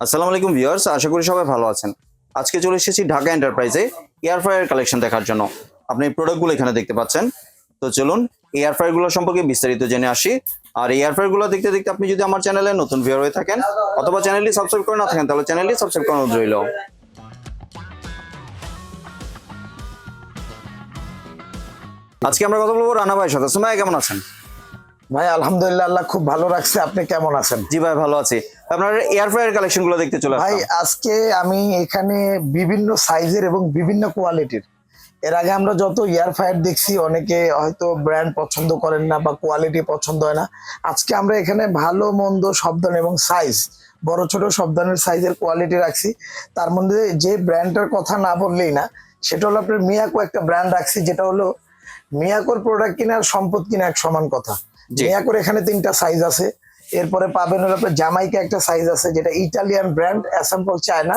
আসসালামু আলাইকুম ভিউয়ার্স আশা করি সবাই ভালো আছেন। আজকে চলে এসেছি ঢাকা এন্টারপ্রাইজে এয়ার ফ্রায়ার কালেকশন দেখার জন্য। আপনি প্রোডাক্টগুলো এখানে দেখতে পাচ্ছেন। তো চলুন এয়ার ফ্রায়ারগুলো সম্পর্কে বিস্তারিত জেনে আসি। আর এয়ার ফ্রায়ারগুলো দেখতে দেখতে আপনি যদি আমার চ্যানেলে নতুন ভিউয়ার হয়ে থাকেন অথবা চ্যানেলটি সাবস্ক্রাইব করে না থাকেন তাহলে চ্যানেলটি সাবস্ক্রাইব করানো রইল। আজকে আমরা কথা বলব রানা ভাইয়ের সাথে। সময় কেমন আছেন? ভাই আলহামদুলিল্লাহ আল্লাহ খুব ভালো রাখছে। আপনি কেমন আছেন? জি ভাই ভালো আছি। আপনার এয়ার ফ্রায়ার কালেকশনগুলো দেখতে চলে ভাই আজকে আমি এখানে বিভিন্ন সাইজের এবং বিভিন্ন কোয়ালিটির এর আগে আমরা যত ইয়ার ফায়ার দেখছি অনেকে হয়তো ব্র্যান্ড পছন্দ করেন না বা কোয়ালিটি পছন্দ হয় না। আজকে আমরা এখানে ভালো মন্দ ধরনের এবং সাইজ বড় ছোট সব ধরনের সাইজের কোয়ালিটি রাখছি। তার মধ্যে যে ব্র্যান্ডটার কথা না বললেই না সেটা হলো আপনার মিয়াকো একটা ব্র্যান্ড রাখছি যেটা হলো মিয়াকোর প্রোডাক্ট কিনা আর সম্পদ কিনা এক সমান কথা। মিয়াকোর এখানে তিনটা সাইজ আছে। এরপরে পাবেন হলো আপনার জামাইকা একটা সাইজ আছে যেটা ইটালিয়ান ব্র্যান্ড অ্যাসাম্পল চায়না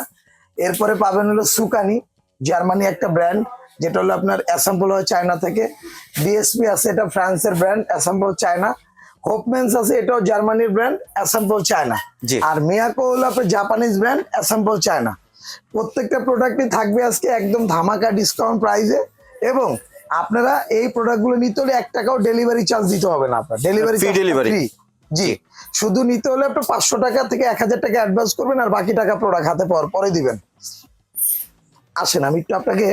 এরপরে পাবেন হলো সুকানি জার্মানি একটা ব্র্যান্ড যেটা হলো আপনার অ্যাসাম্পল হয় চায়না থেকে। ডিএসপি আছে এটা ফ্রান্সের ব্র্যান্ড অ্যাসাম্পল চায়না হোপমেন্স আছে এটাও জার্মানির ব্র্যান্ড অ্যাসাম্পল চায়না। আর মিয়াকো হলো আপনার জাপানিজ ব্র্যান্ড অ্যাসাম্পল চায়না প্রত্যেকটা প্রোডাক্টই থাকবে আজকে একদম ধামাকা ডিসকাউন্ট প্রাইসে এবং আপনারা এই প্রোডাক্টগুলো নিতে হলে এক টাকাও ডেলিভারি চার্জ দিতে হবে না আপনার। Delivery delivery? জি। শুধু নিতে হলে আপনার পাঁচশো টাকা থেকে এক হাজার টাকা অ্যাডভান্স করবেন আর বাকি টাকা প্রোডাক্ট হাতে পাওয়ার পরে দিবেন। আসেন আমি একটু আপনাকে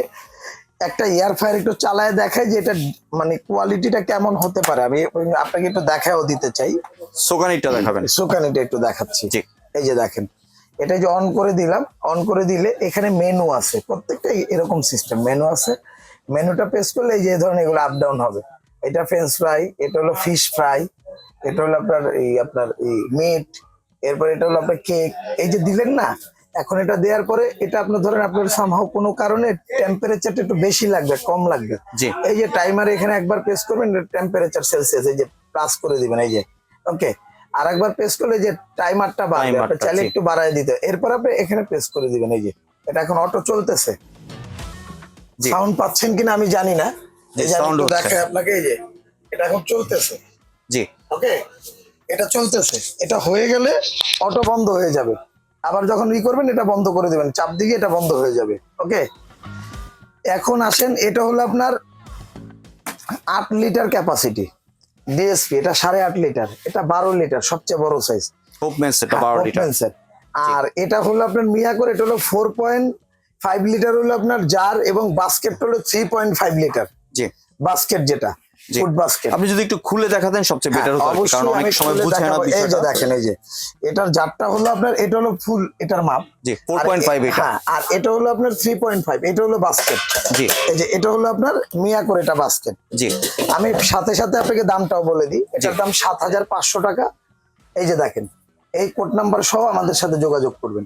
একটা এয়ার ফায়ার একটু চালায় দেখাই যে এটা মানে কোয়ালিটিটা কেমন হতে পারে। আমি আপনাকে একটু দেখাও দিতে চাই। সোকানিটা দেখাবেন। সুকানিটা একটু দেখাচ্ছি। এই যে দেখেন এটা যে অন করে দিলাম অন করে দিলে এখানে মেনু আছে। প্রত্যেকটা এরকম সিস্টেম মেনু আছে। মেনুটা প্রেস করলে এই যে ধরনের এগুলো আপ ডাউন হবে। এটা ফ্রেঞ্চ ফ্রাই এটা হলো ফিশ ফ্রাই এটা হলো আপনার এই আপনার এই মিট এরপর এটা হলো আপনার কেক এই যে দিলেন না এখন এটা দেওয়ার পরে এটা আপনার ধরেন আপনার সামহাও কোনো কারণে টেম্পারেচারটা একটু বেশি লাগবে কম লাগবে। জি। এই যে টাইমার এখানে একবার প্রেস করবেন টেম্পারেচার সেলসিয়াস এই যে প্লাস করে দিবেন এই যে। ওকে আর একবার প্রেস করলে যে টাইমারটা বাড়বে আপনি চাইলে একটু বাড়ায় দিতে। এরপর আপনি এখানে প্রেস করে দিবেন এই যে। এটা এখন অটো চলতেছে। জি। সাউন্ড পাচ্ছেন কিনা আমি জানি না। দেখাই আপনাকে এই যে। এটা এখন চলতেছে। জি। ওকে এটা চলতেছে। এটা হয়ে গেলে অটো বন্ধ হয়ে যাবে। আবার যখন ই করবেন এটা বন্ধ করে দিবেন। চাপ দিকে এটা বন্ধ হয়ে যাবে। ওকে এখন আসেন এটা হলো আপনার আট লিটার ক্যাপাসিটি ডিএসপি এটা সাড়ে আট লিটার। এটা বারো লিটার সবচেয়ে বড় সাইজ আর এটা হলো আপনার মিয়াকোর এটা হলো ফোর পয়েন্ট ফাইভ লিটার হলো আপনার জার এবং বাস্কেট হলো থ্রি পয়েন্ট ফাইভ লিটার। জি। বাস্কেট যেটা। ফুড বাস্কেট আপনি যদি একটু খুলে দেখাতেন সবচেয়ে বেটার হতো কারণ হ্যাঁ, অনেক সময় বুঝে না এই যে দেখেন এই যে এটার জারটা হলো আপনার এটা হলো ফুল এটার মাপ। জি ফোর আর পয়েন্ট ফাইভ এ- এটা। হ্যাঁ আর এটা হলো আপনার থ্রি পয়েন্ট ফাইভ এটা হলো বাস্কেট জি। এই যে এটা হলো আপনার মিয়া করে এটা বাস্কেট জি। আমি সাথে সাথে আপনাকে দামটাও বলে দিই। এটার দাম সাত হাজার পাঁচশো টাকা। এই যে দেখেন এই কোড নাম্বার সহ আমাদের সাথে যোগাযোগ করবেন।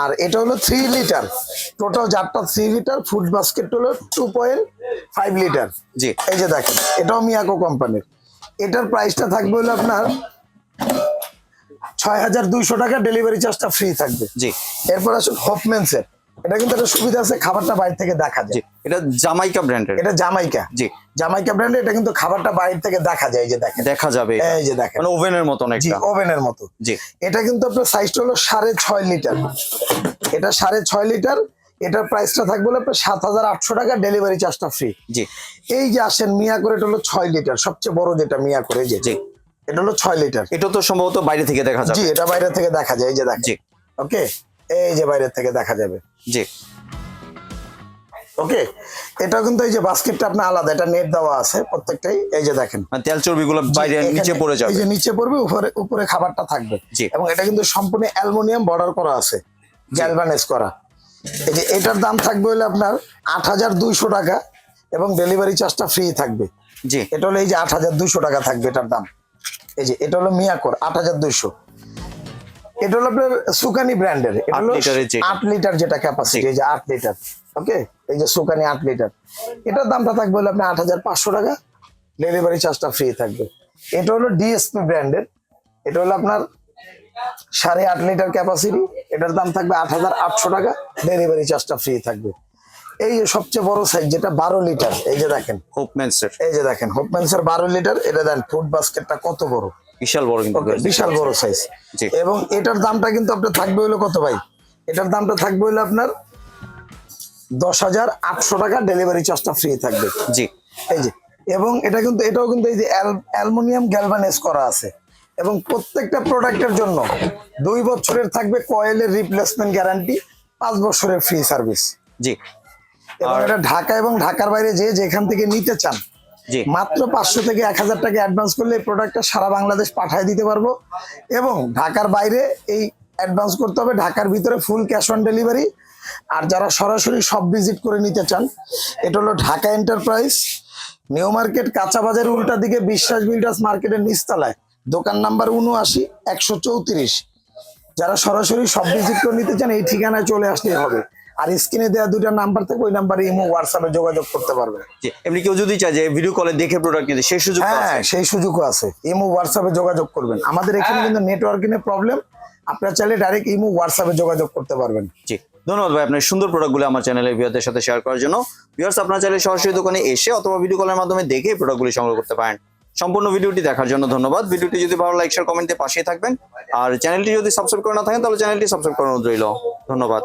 আর এটা হলো থ্রি লিটার টোটাল জারটা থ্রি লিটার ফুড বাস্কেট হলো টু পয়েন্ট ফাইভ লিটার জি। এই যে দেখেন এটাও মিয়াকো কোম্পানির। এটার প্রাইসটা থাকবে হলো আপনার ছয় হাজার দুইশো টাকা ডেলিভারি চার্জটা ফ্রি থাকবে। জি। এরপর আসুন হপমেন্সের এটা কিন্তু একটা সুবিধা আছে খাবারটা বাইরে থেকে দেখা যায়। এটা জামাইকা ব্র্যান্ডের। এটা জামাইকা। জি। জামাইকা ব্র্যান্ডে এটা কিন্তু খাবারটা বাইরে থেকে দেখা যায় যে দেখেন। দেখা যাবে। এই যে দেখেন। মানে ওভেনের মতন জি ওভেনের মতো। জি। এটা কিন্তু আপনার সাইজটা হলো সাড়ে ছয় লিটার। এটা সাড়ে ছয় লিটার। এটার প্রাইসটা থাকবে হলো আপনার সাত হাজার আটশো টাকা ডেলিভারি চার্জটা ফ্রি জি। এই যে আসেন মিয়া করে এটা হলো ছয় লিটার। সবচেয়ে বড় যেটা মিয়া করে যে। জি। এটা হলো ছয় লিটার। এটা তো সম্ভবত বাইরে থেকে দেখা যাবে। জি এটা বাইরে থেকে দেখা যায় এই যে দেখেন। জি। ওকে এই যে বাইরে থেকে দেখা যাবে। জি। ওকে এটা কিন্তু এই যে বাস্কেটটা আপনার আলাদা এটা নেট দেওয়া আছে প্রত্যেকটাই। এই যে দেখেন। মানে তেল চর্বিগুলো বাইরে নিচে পড়ে যাবে। এই যে নিচে পড়বে উপরে উপরে খাবারটা থাকবে। জি। এবং এটা কিন্তু সম্পূর্ণ অ্যালুমিনিয়াম বর্ডার করা আছে গ্যালভানাইজ করা। এই যে এটার দাম থাকবে হলে আপনার আট হাজার দুইশো টাকা এবং ডেলিভারি চার্জটা ফ্রি থাকবে। জি। এটা হলো এই যে আট হাজার দুইশো টাকা থাকবে এটার দাম। এই যে এটা হলো মিয়াকোর আট হাজার দুইশো। এটা হলো আপনার সুকানি ব্র্যান্ডের। এটা আট হলো আট লিটার যেটা ক্যাপাসিটি এই যে আট লিটার ওকে এই যে সুকানি আট লিটার। এটার দামটা থাকবে হলো আপনার আট হাজার পাঁচশো টাকা। ডেলিভারি চার্জটা ফ্রি থাকবে। এটা হলো ডিএসপি ব্র্যান্ডের এটা হলো আপনার সাড়ে আট লিটার ক্যাপাসিটি এটার দাম থাকবে আট হাজার আটশো টাকা। ডেলিভারি চার্জটা ফ্রি থাকবে। এই যে সবচেয়ে বড় সাইজ যেটা বারো লিটার এই যে দেখেন। হোপমেন্সের এই যে দেখেন হোপমেন্সের বারো লিটার। এটা দেন ফুড বাস্কেটটা কত বড়? বিশাল বড় কিন্তু বিশাল বড় সাইজ জি। এবং এটার দামটা কিন্তু আপনার থাকবে হলো কত ভাই? এটার দামটা থাকবে হলো আপনার দশ হাজার আটশো টাকা ডেলিভারি চার্জটা ফ্রি থাকবে। জি। এই যে এবং এটা কিন্তু এটাও কিন্তু এই যে অ্যালুমিনিয়াম গ্যালভানাইজ করা আছে। এবং প্রত্যেকটা প্রোডাক্টের জন্য দুই বছরের থাকবে কয়েলের রিপ্লেসমেন্ট গ্যারান্টি পাঁচ বছরের ফ্রি সার্ভিস জি। এবং এটা ঢাকা এবং ঢাকার বাইরে যে যেখান থেকে নিতে চান মাত্র পাঁচশো থেকে এক হাজার টাকা অ্যাডভান্স করলে এই প্রোডাক্টটা সারা বাংলাদেশ পাঠিয়ে দিতে পারব। এবং ঢাকার বাইরে এই অ্যাডভান্স করতে হবে। ঢাকার ভিতরে ফুল ক্যাশ অন ডেলিভারি আর যারা সরাসরি সব ভিজিট করে নিতে চান, এটা হলো ঢাকা এন্টারপ্রাইজ নিউ মার্কেট কাঁচা বাজার উল্টা দিকে বিশ্বাস বিল্ডার্স মার্কেটের নিচতলায়। দোকান নাম্বার উনআশি, একশো চৌত্রিশ। যারা সরাসরি সব ভিজিট করে নিতে চান, এই ঠিকানায় চলে আসলেই হবে। আর স্ক্রিনে দেওয়া দুইটা নাম্বার থেকে ওই নাম্বারে ইমো হোয়াটসঅ্যাপে যোগাযোগ করতে পারবে। এমনি কেউ যদি চায় যে ভিডিও কলে দেখে প্রোডাক্ট নিতে সেই সুযোগ হ্যাঁ সেই সুযোগও আছে। ইমো হোয়াটসঅ্যাপে যোগাযোগ করবেন। আমাদের এখানে কিন্তু নেটওয়ার্কিং এর প্রবলেম আপনারা চাইলে ডাইরেক্ট ইমো হোয়াটসঅ্যাপে যোগাযোগ করতে পারবেন। জি ধন্যবাদ ভাই আপনার সুন্দর প্রোডাক্টগুলো আমার চ্যানেলের ভিউয়ারদের সাথে শেয়ার করার জন্য। ভিউয়ার্স আপনার চাইলে সরাসরি দোকানে এসে অথবা ভিডিও কলের মাধ্যমে দেখে প্রোডাক্টগুলি সংগ্রহ করতে পারেন। সম্পূর্ণ ভিডিওটি দেখার জন্য ধন্যবাদ। ভিডিওটি যদি ভালো লাইক শেয়ার কমেন্টে পাশেই থাকবেন। আর চ্যানেলটি যদি সাবস্ক্রাইব করে না থাকেন তাহলে চ্যানেলটি সাবস্ক্রাইব করানো রইল। ধন্যবাদ।